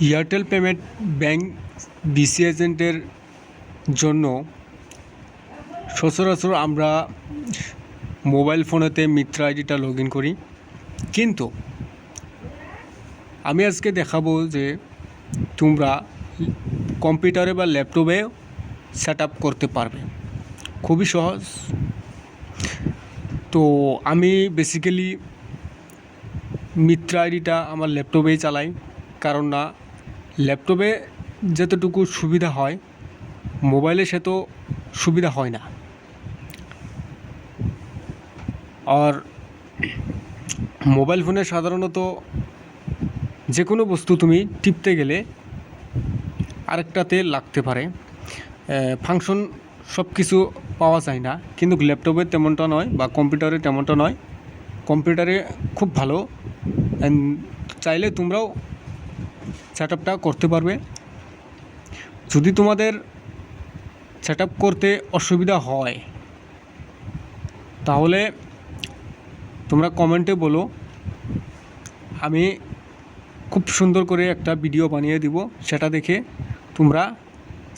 Airtel payment bank BC এজেন্টের জন্য সচরাচর আমরা মোবাইল ফোনেতে মিত্র আইডিটা লগ ইন করি। কিন্তু আমি আজকে দেখাবো যে তোমরা কম্পিউটারে বা ল্যাপটপে সেট করতে পারবে। খুবই সহজ। তো আমি বেসিক্যালি মিত্র আইডিটা আমার ল্যাপটপেই চালাই, কারণ না ল্যাপটপে যতটুকু সুবিধা হয়, মোবাইলে সে তো সুবিধা হয় না। আর মোবাইল ফোনে সাধারণত যে কোনো বস্তু তুমি টিপতে গেলে আরেকটাতে লাগতে পারে। ফাংশন সব কিছু পাওয়া যায় না, কিন্তু ল্যাপটপে তেমনটা নয় বা কম্পিউটারে তেমনটা নয়। কম্পিউটারে খুব ভালো। চাইলে তোমরাও সেট আপটা করতে পারবে। যদি তোমাদের সেট করতে অসুবিধা হয়, তাহলে তোমরা কমেন্টে বলো। আমি খুব সুন্দর করে একটা ভিডিও বানিয়ে দিব, সেটা দেখে তোমরা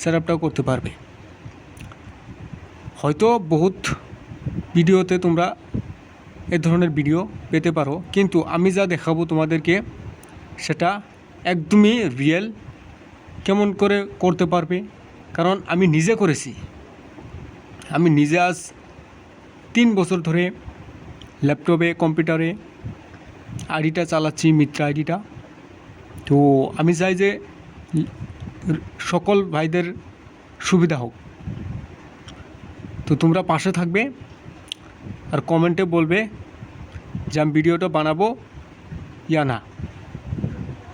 সেট করতে পারবে। হয়তো বহুত ভিডিওতে তোমরা এ ধরনের ভিডিও পেতে পারো, কিন্তু আমি যা দেখাবো তোমাদেরকে, সেটা একদমই রিয়েল কেমন করে করতে পারবে? কারণ আমি নিজে করেছি। আমি নিজে আজ তিন বছর ধরে ল্যাপটপে কম্পিউটারে আইডিটা চালাচ্ছি, মিত্র আইডিটা তো আমি চাই যে সকল ভাইদের সুবিধা হোক। তো তোমরা পাশে থাকবে আর কমেন্টে বলবে যে আমি ভিডিওটা বানাবো, ইয়া না।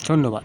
ধন্যবাদ।